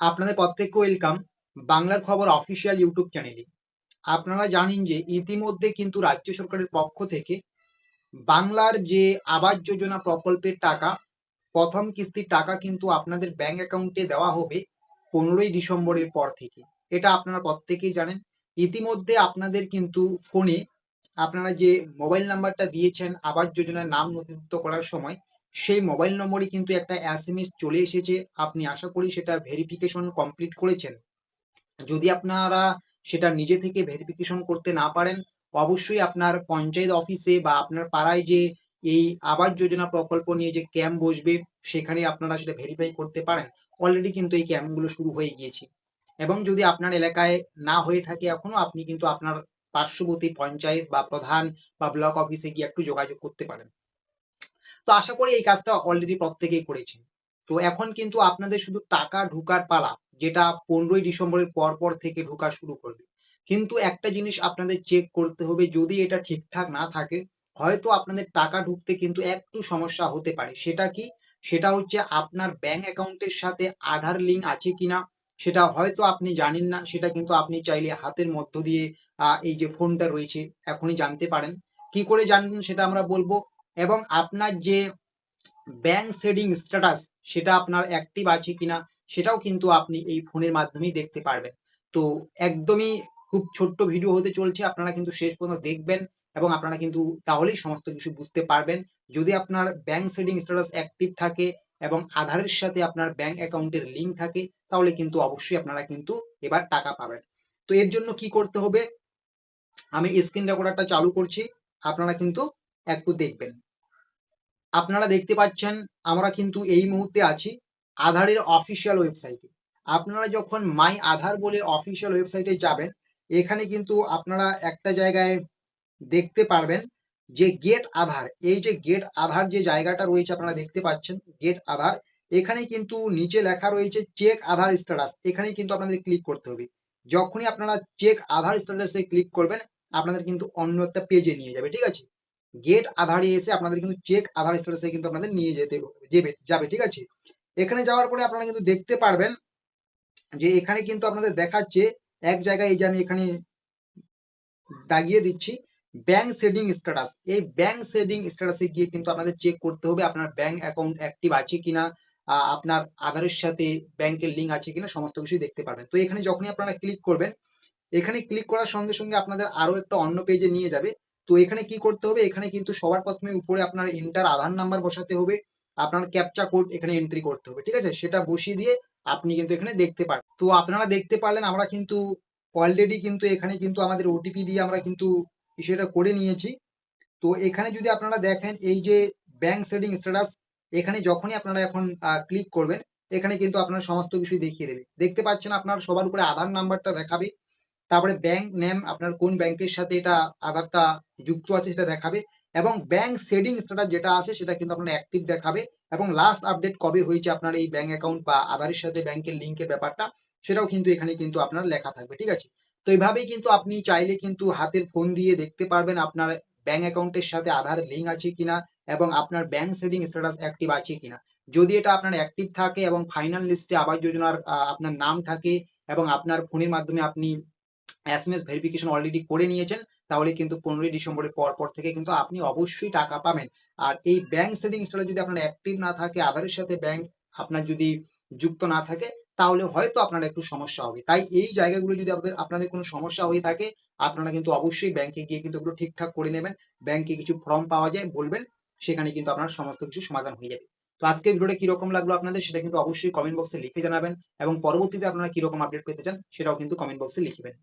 আপনাদের প্রত্যেককে ওয়েলকাম বাংলার খবর অফিসিয়াল ইউটিউব চ্যানেলে আপনারা জানেন যে ইতিমধ্যে কিন্তু রাজ্য সরকারের পক্ষ থেকে বাংলার যে আবাস যোজনা প্রকল্পের টাকা, প্রথম কিস্তির টাকা কিন্তু আপনাদের ব্যাংক অ্যাকাউন্টে দেওয়া হবে পনেরোই ডিসেম্বরের পর থেকে। এটা আপনারা প্রত্যেকেই জানেন। ইতিমধ্যে আপনাদের কিন্তু ফোনে আপনারা যে মোবাইল নাম্বারটা দিয়েছেন আবাস যোজনার নাম নথিভুক্ত করার সময় সেই মোবাইল নম্বরে কিন্তু একটা এসএমএস চলে এসেছে। আপনি আশা করি সেটা ভেরিফিকেশন কমপ্লিট করেছেন। যদি আপনারা সেটা নিজে থেকে ভেরিফিকেশন করতে না পারেন, অবশ্যই আপনার পঞ্চায়েত অফিসে বা আপনার পাড়ায় যে এই আবাস যোজনা প্রকল্প নিয়ে যে ক্যাম্প বসবে, সেখানে আপনারা সেটা ভেরিফাই করতে পারেন। অলরেডি কিন্তু এই ক্যাম্পগুলো শুরু হয়ে গিয়েছে। এবং যদি আপনার এলাকায় না হয়ে থাকে এখনও আপনি কিন্তু আপনার পার্শ্ববর্তী পঞ্চায়েত বা প্রধান বা ব্লক অফিসে গিয়ে একটু যোগাযোগ করতে পারেন। তো আশা করি এই কাজটা অলরেডি প্রত্যেকেই করেছেন। তো এখন কিন্তু আপনাদের শুধু টাকা ঢুকার পালা, যেটা পনেরোই ডিসেম্বরের পর পর থেকে ঢোকা শুরু করবে। কিন্তু একটা জিনিস আপনাদের চেক করতে হবে, যদি এটা ঠিকঠাক না থাকে, হয়তো আপনাদের টাকা ঢুকতে কিন্তু একটু সমস্যা হতে পারে। সেটা কি? সেটা হচ্ছে আপনার ব্যাংক অ্যাকাউন্টের সাথে আধার লিঙ্ক আছে কিনা, সেটা হয়তো আপনি জানেন না, সেটা কিন্তু আপনি চাইলে হাতের মধ্য দিয়ে এই যে ফোনটা রয়েছে, এখনই জানতে পারেন। কি করে জানবেন সেটা আমরা বলব এবং আপনার যে ব্যাংক সেডিং স্ট্যাটাস সেটা আপনার অ্যাক্টিভ আছে কিনা, সেটাও কিন্তু আপনি এই ফোনের মাধ্যমেই দেখতে পারবেন। তো একদমই খুব ছোট্ট ভিডিও হতে চলছে, আপনারা কিন্তু শেষ পর্যন্ত দেখবেন এবং আপনারা কিন্তু তাহলেই সমস্ত কিছু বুঝতে পারবেন। যদি আপনার ব্যাংক সেডিং স্ট্যাটাস অ্যাক্টিভ থাকে এবং আধারের সাথে আপনার ব্যাংক অ্যাকাউন্টের লিঙ্ক থাকে, তাহলে কিন্তু অবশ্যই আপনারা কিন্তু এবার টাকা পাবেন। তো এর জন্য কি করতে হবে? আমি স্ক্রিন রেকর্ডারটা চালু করছি, আপনারা কিন্তু একটু দেখবেন। আপনারা দেখতে পাচ্ছেন, আমরা কিন্তু এই মুহূর্তে আছি আধারের অফিসিয়াল ওয়েবসাইটে আপনারা যখন মাই আধার বলে অফিসিয়াল ওয়েবসাইটে যাবেন, এখানে কিন্তু আপনারা একটা জায়গায় দেখতে পারবেন যে গেট আধার এই যে গেট আধার যে জায়গাটা রয়েছে আপনারা দেখতে পাচ্ছেন গেট আধার এখানে কিন্তু নিচে লেখা রয়েছে চেক আধার স্ট্যাটাস এখানে কিন্তু আপনাদের ক্লিক করতে হবে। যখনই আপনারা চেক আধার স্ট্যাটাসে ক্লিক করবেন, আপনাদের কিন্তু অন্য একটা পেজে নিয়ে যাবে, ঠিক আছে? গেট আধারে এসে আপনাদের কিন্তু চেক আধার স্ট্যাটাসে কিন্তু আপনাদের নিয়ে যেতে যাবে যাবে, ঠিক আছে? এখানে যাওয়ার পরে আপনারা কিন্তু দেখতে পারবেন যে এখানে কিন্তু আপনাদের দেখাচ্ছে এক জায়গায় এই যে আমি এখানে দাগিয়ে দিচ্ছি ব্যাংক সেডিং স্ট্যাটাস এই ব্যাংক সেডিং স্ট্যাটাসে গিয়ে কিন্তু আপনাদের চেক করতে হবে আপনার ব্যাংক অ্যাকাউন্ট অ্যাক্টিভ আছে কিনা আপনার আধারের সাথে ব্যাংকের লিঙ্ক আছে কিনা, সমস্ত কিছু দেখতে পারবেন। তো এখানে যখনই আপনারা ক্লিক করবেন, এখানে ক্লিক করার সঙ্গে সঙ্গে আপনাদের আরও একটা অন্য পেজে নিয়ে যাবে। তো এখানে কি করতে হবে? এখানে কিন্তু সবার প্রথমে উপরে আপনার ইন্টার আধার নাম্বার বসাতে হবে। আপনার ক্যাপচা কোড এখানে এন্ট্রি করতে হবে, ঠিক আছে? সেটা বসিয়ে দিয়ে আপনি কিন্তু এখানে দেখতে পারেন তো আপনারা দেখতে পারলেন আমরা কিন্তু অলরেডি কিন্তু এখানে কিন্তু আমাদের ওটিপি দিয়ে আমরা কিন্তু সেটা করে নিয়েছি। তো এখানে যদি আপনারা দেখেন এই যে ব্যাংক সেডিং স্ট্যাটাস এখানে যখনই আপনারা এখন ক্লিক করবেন, এখানে কিন্তু আপনার সমস্ত কিছু দেখিয়ে দেবে। দেখতে পাচ্ছেন আপনার সবার উপরে আধার নাম্বারটা দেখাবে। তারপরে ব্যাংক নেম আপনার কোন ব্যাংকের সাথে এটা আধারটা যুক্ত আছে সেটা দেখাবে এবং ব্যাংক সেডিং স্ট্যাটাস যেটা আছে সেটা কিন্তু আপনার অ্যাক্টিভ দেখাবে এবং লাস্ট আপডেট কবে হয়েছে আপনার এই ব্যাংক অ্যাকাউন্ট বা আধারের সাথে ব্যাংকের লিঙ্কের ব্যাপারটা সেটাও কিন্তু এখানে কিন্তু আপনার লেখা থাকবে, ঠিক আছে? তো এইভাবেই কিন্তু আপনি চাইলে কিন্তু হাতের ফোন দিয়ে দেখতে পারবেন আপনার ব্যাংক অ্যাকাউন্টের সাথে আধার লিঙ্ক আছে কিনা এবং আপনার ব্যাংক সেডিং স্ট্যাটাস অ্যাক্টিভ আছে কিনা। যদি এটা আপনার অ্যাক্টিভ থাকে এবং ফাইনাল লিস্টে আবাস যোজনার আপনার নাম থাকে এবং আপনার ফোনের মাধ্যমে আপনি এসএমএস ভেরিফিকেশন অলরেডি করে নিয়েছেন, তাহলে কিন্তু পনেরোই ডিসেম্বরের পর পর থেকে কিন্তু আপনি অবশ্যই টাকা পাবেন। আর এই ব্যাংক সেটিংসটা যদি আপনার অ্যাক্টিভ না থাকে আধারের সাথে ব্যাংক আপনার যদি যুক্ত না থাকে, তাহলে হয়তো আপনার একটু সমস্যা হবে। তাই এই জায়গাগুলো যদি আপনাদের আপনাদের কোনো সমস্যা হয়ে থাকে, আপনারা কিন্তু অবশ্যই ব্যাংকে গিয়ে কিন্তু এগুলো ঠিকঠাক করে নেবেন। ব্যাংকে কিছু ফর্ম পাওয়া যায়, বলবেন, সেখানে কিন্তু আপনার সমস্ত কিছু সমাধান হয়ে যাবে। তো আজকের ভিডিওটা কীরকম লাগল আপনাদের, সেটা কিন্তু অবশ্যই কমেন্ট বক্সে লিখে জানাবেন এবং পরবর্তীতে আপনারা কীরকম আপডেট পেতে চান, সেটাও কিন্তু কমেন্ট বক্সে লিখবেন